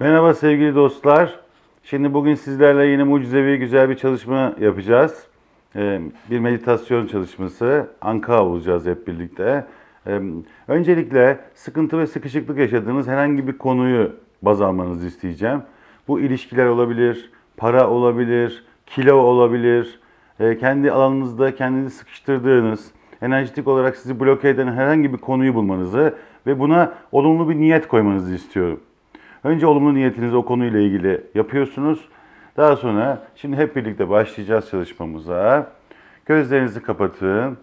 Merhaba sevgili dostlar. Şimdi bugün sizlerle yine mucizevi güzel bir çalışma yapacağız. Ee, Bir meditasyon çalışması. Anka olacağız hep birlikte. Ee, Öncelikle sıkıntı ve sıkışıklık yaşadığınız herhangi bir konuyu baz almanızı isteyeceğim. Bu ilişkiler olabilir, para olabilir, kilo olabilir, e, kendi alanınızda kendinizi sıkıştırdığınız, enerjitik olarak sizi bloke eden herhangi bir konuyu bulmanızı ve buna olumlu bir niyet koymanızı istiyorum. Önce olumlu niyetinizi o konuyla ilgili yapıyorsunuz. Daha sonra şimdi hep birlikte başlayacağız çalışmamıza. Gözlerinizi kapatın.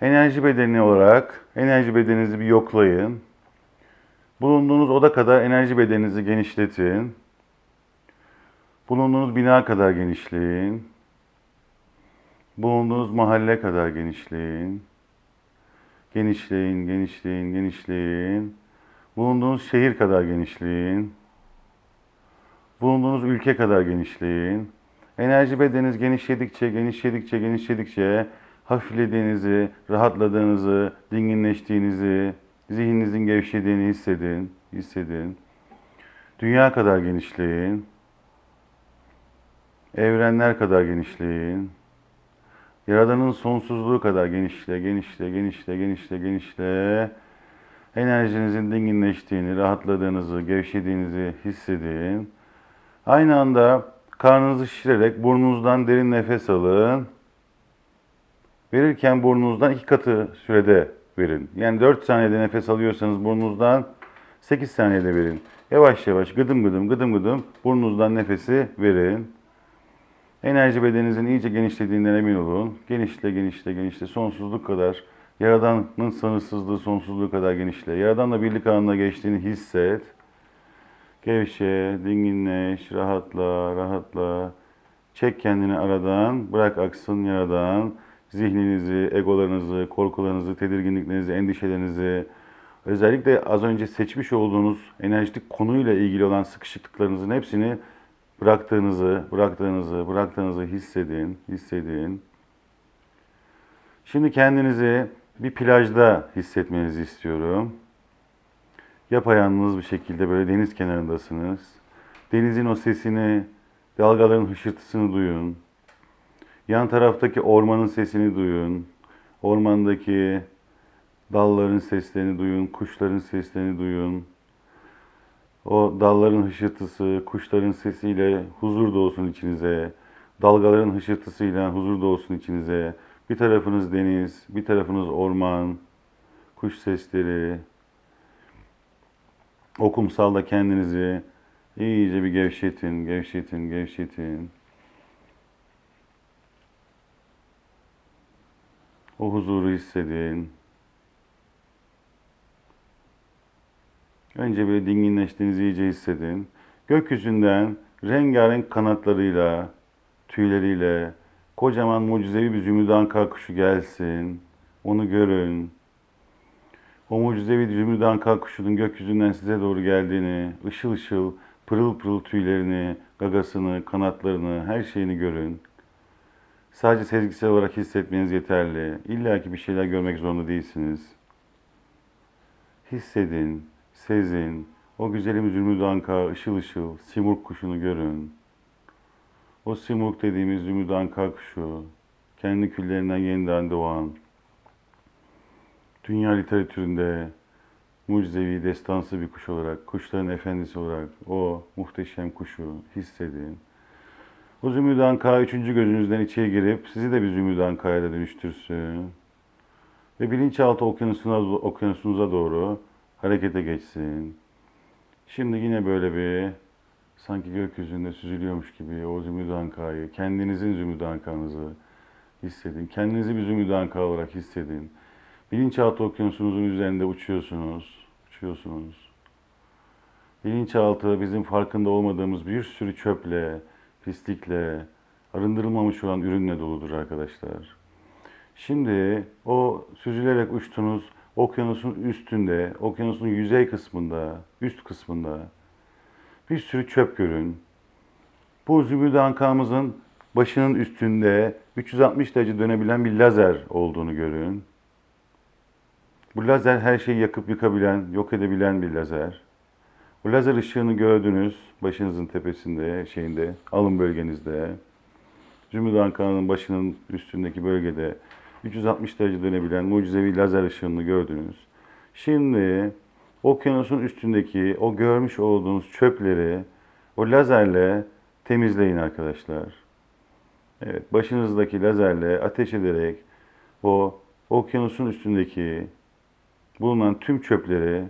Enerji bedeni olarak enerji bedeninizi bir yoklayın. Bulunduğunuz oda kadar enerji bedeninizi genişletin. Bulunduğunuz bina kadar genişleyin. Bulunduğunuz mahalle kadar genişleyin. Genişleyin, genişleyin, genişleyin. Bulunduğunuz şehir kadar genişleyin. Bulunduğunuz ülke kadar genişleyin. Enerji bedeniniz genişledikçe, genişledikçe, genişledikçe hafiflediğinizi, rahatladığınızı, dinginleştiğinizi, zihninizin gevşediğini hissedin, hissedin. Dünya kadar genişleyin. Evrenler kadar genişleyin. Yaradanın sonsuzluğu kadar genişle, genişle, genişle, genişle, genişle. Enerjinizin dinginleştiğini, rahatladığınızı, gevşediğinizi hissedin. Aynı anda karnınızı şişirerek burnunuzdan derin nefes alın. Verirken burnunuzdan iki katı sürede verin. Yani 4 saniyede nefes alıyorsanız burnunuzdan 8 saniyede verin. Yavaş yavaş gıdım gıdım gıdım gıdım burnunuzdan nefesi verin. Enerji bedeninizin iyice genişlediğinden emin olun. Genişle, genişle, genişle. Sonsuzluk kadar. Yaradanın sınırsızlığı sonsuzluğu kadar genişle. Yaradanla birlik anına geçtiğini hisset. Gevşe, dinginleş, rahatla, rahatla. Çek kendini aradan, bırak aksın yaradan. Zihninizi, egolarınızı, korkularınızı, tedirginliklerinizi, endişelerinizi, özellikle az önce seçmiş olduğunuz enerjitik konuyla ilgili olan sıkışıklıklarınızın hepsini bıraktığınızı, bıraktığınızı, bıraktığınızı hissedin, hissedin. Şimdi kendinizi bir plajda hissetmenizi istiyorum. Yapayalnız bir şekilde böyle deniz kenarındasınız. Denizin o sesini, dalgaların hışırtısını duyun. Yan taraftaki ormanın sesini duyun. Ormandaki dalların seslerini duyun, kuşların seslerini duyun. O dalların hışırtısı, kuşların sesiyle huzur dolsun içinize. Dalgaların hışırtısıyla huzur dolsun içinize. Bir tarafınız deniz, bir tarafınız orman, kuş sesleri. O kendinizi iyice bir gevşetin, gevşetin, gevşetin. O huzuru hissedin. Önce böyle dinginleştiğinizi iyice hissedin. Gökyüzünden rengarenk kanatlarıyla, tüyleriyle kocaman mucizevi bir zümrüt kuşu gelsin. Onu görün. O mucizevi zümrüt kuşunun gökyüzünden size doğru geldiğini, ışıl ışıl, pırıl pırıl tüylerini, gagasını, kanatlarını, her şeyini görün. Sadece sezgisel olarak hissetmeniz yeterli. İlla ki bir şeyler görmek zorunda değilsiniz. Hissedin, sezin, o güzelim zümrüt anka ışıl ışıl, simurg kuşunu görün. O simurg dediğimiz zümrüt anka kuşu, kendi küllerinden yeniden doğan, dünya literatüründe mucizevi, destansı bir kuş olarak, kuşların efendisi olarak o muhteşem kuşu hissedin. O zümrüt anka üçüncü gözünüzden içeri girip sizi de bir zümrüt ankaya da dönüştürsün. Ve bilinçaltı okyanusuna, okyanusunuza doğru harekete geçsin. Şimdi yine böyle bir sanki gökyüzünde süzülüyormuş gibi o zümrüt ankayı, kendinizin zümrüt ankanızı hissedin. Kendinizi bir zümrüt anka olarak hissedin. Bilinçaltı okyanusunuzun üzerinde uçuyorsunuz, uçuyorsunuz. Bilinçaltı bizim farkında olmadığımız bir sürü çöple, pislikle, arındırılmamış olan ürünle doludur arkadaşlar. Şimdi o süzülerek uçtuğunuz okyanusun üstünde, okyanusun yüzey kısmında, üst kısmında bir sürü çöp görün. Bu zümrüt ankamızın başının üstünde 360 derece dönebilen bir lazer olduğunu görün. Bu lazer her şeyi yakıp yıkabilen, yok edebilen bir lazer. Bu lazer ışığını gördünüz başınızın tepesinde, şeyinde, alın bölgenizde. Zümrüt kanalının başının üstündeki bölgede 360 derece dönebilen mucizevi lazer ışığını gördünüz. Şimdi okyanusun üstündeki o görmüş olduğunuz çöpleri o lazerle temizleyin arkadaşlar. Evet, başınızdaki lazerle ateş ederek o okyanusun üstündeki bulunan tüm çöpleri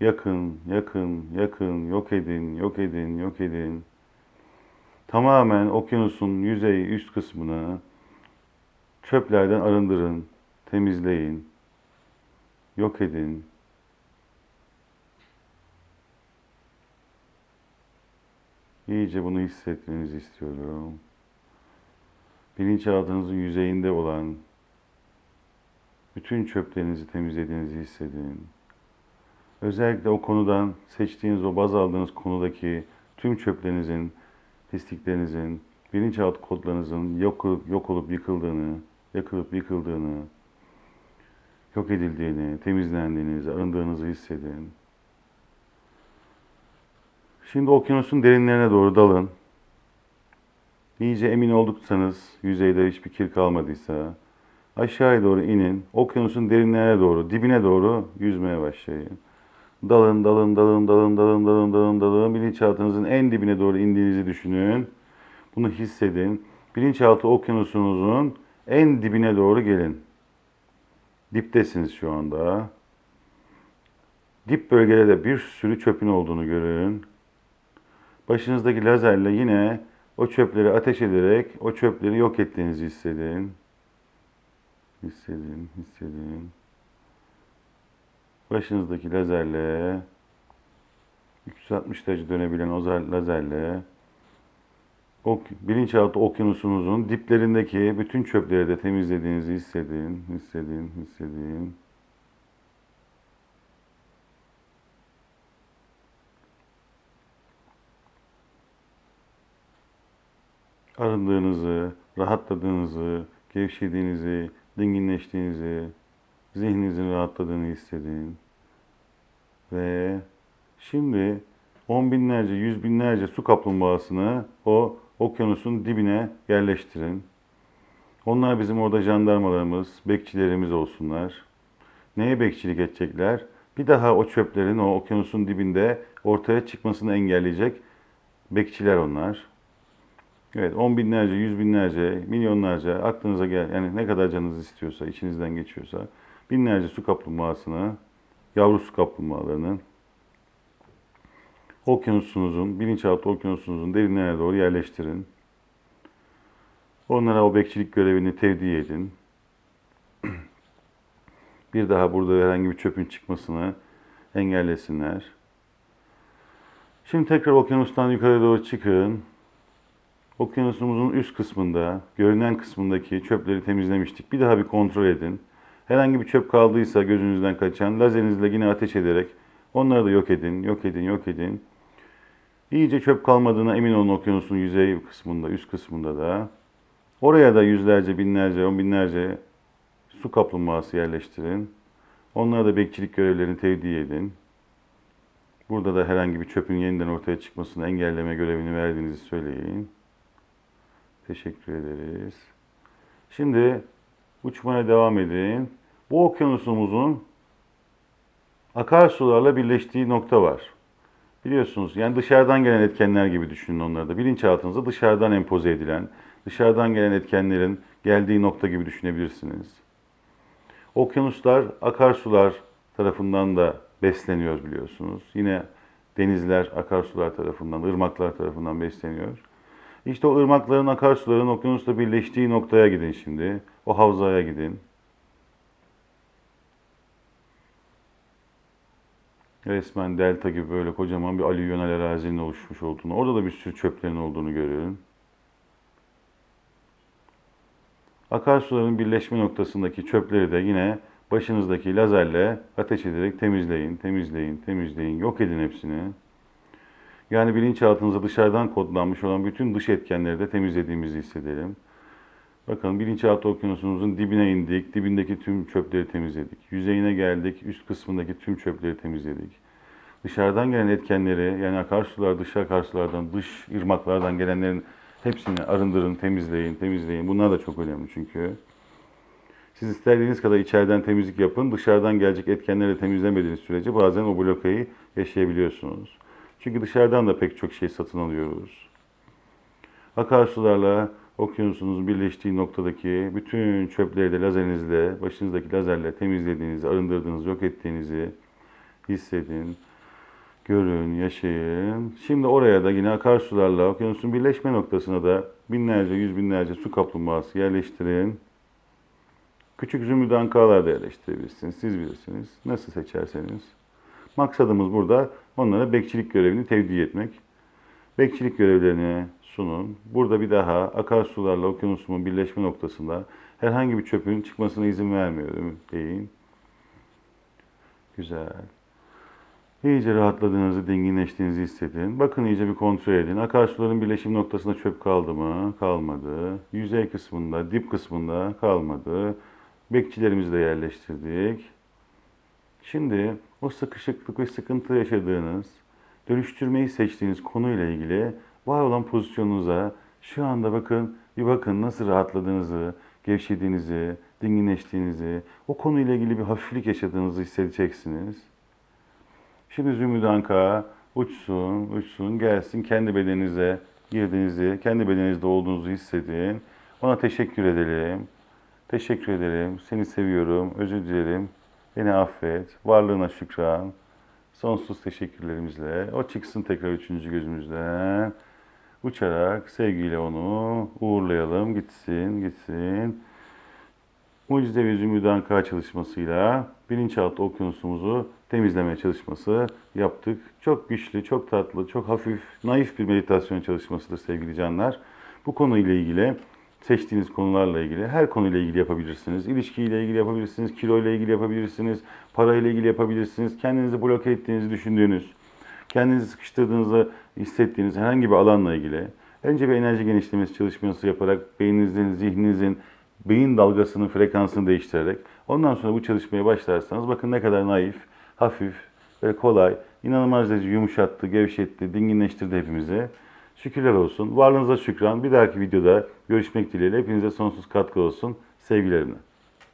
yakın, yakın, yakın, yok edin, yok edin, yok edin. Tamamen okyanusun yüzey üst kısmını çöplerden arındırın, temizleyin, yok edin. İyice bunu hissetmenizi istiyorum. Bilinçaltınızın yüzeyinde olan bütün çöplerinizi temizlediğinizi hissedin. Özellikle o konudan seçtiğiniz, o baz aldığınız konudaki tüm çöplerinizin, pisliklerinizin, bilinçaltı kodlarınızın yok, yok olup yıkıldığını, yakılıp yıkıldığını, yok edildiğini, temizlendiğinizi, arındığınızı hissedin. Şimdi okyanusun derinlerine doğru dalın. İyice emin olduksanız, yüzeyde hiçbir kir kalmadıysa, aşağıya doğru inin. Okyanusun derinlerine doğru, dibine doğru yüzmeye başlayın. Dalın, dalın, dalın, dalın, dalın, dalın, dalın, dalın. Bilinçaltınızın en dibine doğru indiğinizi düşünün. Bunu hissedin. Bilinçaltı okyanusunuzun en dibine doğru gelin. Diptesiniz şu anda. Dip bölgede de bir sürü çöpün olduğunu görün. Başınızdaki lazerle yine o çöpleri ateş ederek o çöpleri yok ettiğinizi hissedin. Hissedin, hissedin. Başınızdaki lazerle 360 derece dönebilen o lazerle ok, bilinçaltı okyanusunuzun diplerindeki bütün çöpleri de temizlediğinizi hissedin, hissedin, hissedin. Arındığınızı, rahatladığınızı, gevşediğinizi, dinginleştiğinizi, zihninizin rahatladığını hissedin. Ve şimdi on binlerce, yüz binlerce su kaplumbağasını o okyanusun dibine yerleştirin. Onlar bizim orada jandarmalarımız, bekçilerimiz olsunlar. Neye bekçilik edecekler? Bir daha o çöplerin o okyanusun dibinde ortaya çıkmasını engelleyecek bekçiler onlar. Evet, on binlerce, yüz binlerce, milyonlarca aklınıza gel, yani ne kadar canınız istiyorsa, içinizden geçiyorsa, binlerce su kaplumbağasını, yavru su kaplumbağalarının okyanusunuzun, bilinçaltı okyanusunuzun derinlerine doğru yerleştirin. Onlara o bekçilik görevini tevdi edin. Bir daha burada herhangi bir çöpün çıkmasını engellesinler. Şimdi tekrar okyanustan yukarı doğru çıkın. Okyanusumuzun üst kısmında, görünen kısmındaki çöpleri temizlemiştik. Bir daha bir kontrol edin. Herhangi bir çöp kaldıysa gözünüzden kaçan, lazerinizle yine ateş ederek onları da yok edin, yok edin, yok edin. İyice çöp kalmadığına emin olun okyanusun yüzey kısmında, üst kısmında da. Oraya da yüzlerce, binlerce, on binlerce su kaplumbağası yerleştirin. Onlara da bekçilik görevlerini tevdi edin. Burada da herhangi bir çöpün yeniden ortaya çıkmasını engelleme görevini verdiğinizi söyleyin. Teşekkür ederiz. Şimdi uçmaya devam edin. Bu okyanusumuzun akarsularla birleştiği nokta var. Biliyorsunuz yani dışarıdan gelen etkenler gibi düşünün onları da. Bilinçaltınıza dışarıdan empoze edilen, dışarıdan gelen etkenlerin geldiği nokta gibi düşünebilirsiniz. Okyanuslar akarsular tarafından da besleniyor biliyorsunuz. Yine denizler akarsular tarafından, ırmaklar tarafından besleniyor. İşte o ırmakların, akarsuların okyanusla birleştiği noktaya gidin şimdi. O havzaya gidin. Resmen delta gibi böyle kocaman bir alüvyonal arazinin oluşmuş olduğunu, orada da bir sürü çöplerin olduğunu görüyorum. Akarsuların birleşme noktasındaki çöpleri de yine başınızdaki lazerle ateş ederek temizleyin, temizleyin, temizleyin, yok edin hepsini. Yani bilinçaltınıza dışarıdan kodlanmış olan bütün dış etkenleri de temizlediğimizi hissedelim. Bakın bilinçaltı okyanusunuzun dibine indik, dibindeki tüm çöpleri temizledik. Yüzeyine geldik, üst kısmındaki tüm çöpleri temizledik. dışarıdan gelen etkenleri yani akarsular, dış akarsulardan, dış ırmaklardan gelenlerin hepsini arındırın, temizleyin, temizleyin. Bunlar da çok önemli çünkü. Siz istediğiniz kadar içeriden temizlik yapın. Dışarıdan gelecek etkenleri temizlemediğiniz sürece bazen o blokayı yaşayabiliyorsunuz. Çünkü dışarıdan da pek çok şey satın alıyoruz. Akarsularla okyanusunuzun birleştiği noktadaki bütün çöpleri de lazerinizle, başınızdaki lazerle temizlediğinizi, arındırdığınızı, yok ettiğinizi hissedin, görün, yaşayın. Şimdi oraya da yine akarsularla okyanusun birleşme noktasına da binlerce, yüz binlerce su kaplumbağası yerleştirin. Küçük zümrüt ankalar da yerleştirebilirsiniz. Siz bilirsiniz. Nasıl seçerseniz. Maksadımız burada onlara bekçilik görevini tevdi etmek. Bekçilik görevlerini sunun. Burada bir daha akarsularla okyanusumun birleşme noktasında herhangi bir çöpün çıkmasına izin vermiyorum deyin. Güzel. İyice rahatladığınızı, dinginleştiğinizi hissedin. Bakın iyice bir kontrol edin. Akarsuların birleşim noktasında çöp kaldı mı? Kalmadı. Yüzey kısmında, dip kısmında kalmadı. Bekçilerimizi de yerleştirdik. Şimdi o sıkışıklık ve sıkıntı yaşadığınız, dönüştürmeyi seçtiğiniz konuyla ilgili var olan pozisyonunuza şu anda bakın, bir bakın nasıl rahatladığınızı, gevşediğinizi, dinginleştiğinizi, o konuyla ilgili bir hafiflik yaşadığınızı hissedeceksiniz. Şimdi Zümrüt Anka uçsun, uçsun, gelsin kendi bedeninize girdiğinizi, kendi bedeninizde olduğunuzu hissedin. Ona teşekkür edelim. Teşekkür ederim. Seni seviyorum. Özür dilerim. Beni affet. Varlığına şükran. Sonsuz teşekkürlerimizle. O çıksın tekrar üçüncü gözümüzden. Uçarak sevgiyle onu uğurlayalım. Gitsin, gitsin. Mucizevi Zümrüt Anka çalışmasıyla bilinçaltı okyanusumuzu temizleme çalışması yaptık. Çok güçlü, çok tatlı, çok hafif, naif bir meditasyon çalışmasıdır sevgili canlar. Bu konuyla ilgili seçtiğiniz konularla ilgili her konuyla ilgili yapabilirsiniz. İlişkiyle ilgili yapabilirsiniz, kiloyla ilgili yapabilirsiniz, parayla ilgili yapabilirsiniz. Kendinizi bloke ettiğinizi düşündüğünüz, kendinizi sıkıştırdığınızı hissettiğiniz herhangi bir alanla ilgili önce bir enerji genişlemesi çalışması yaparak beyninizin, zihninizin beyin dalgasının frekansını değiştirerek ondan sonra bu çalışmaya başlarsanız bakın ne kadar naif, hafif ve kolay, inanılmaz derece yumuşattı, gevşetti, dinginleştirdi hepimizi. Şükürler olsun. Varlığınıza şükran. Bir dahaki videoda görüşmek dileğiyle. Hepinize sonsuz katkı olsun. Sevgilerimle.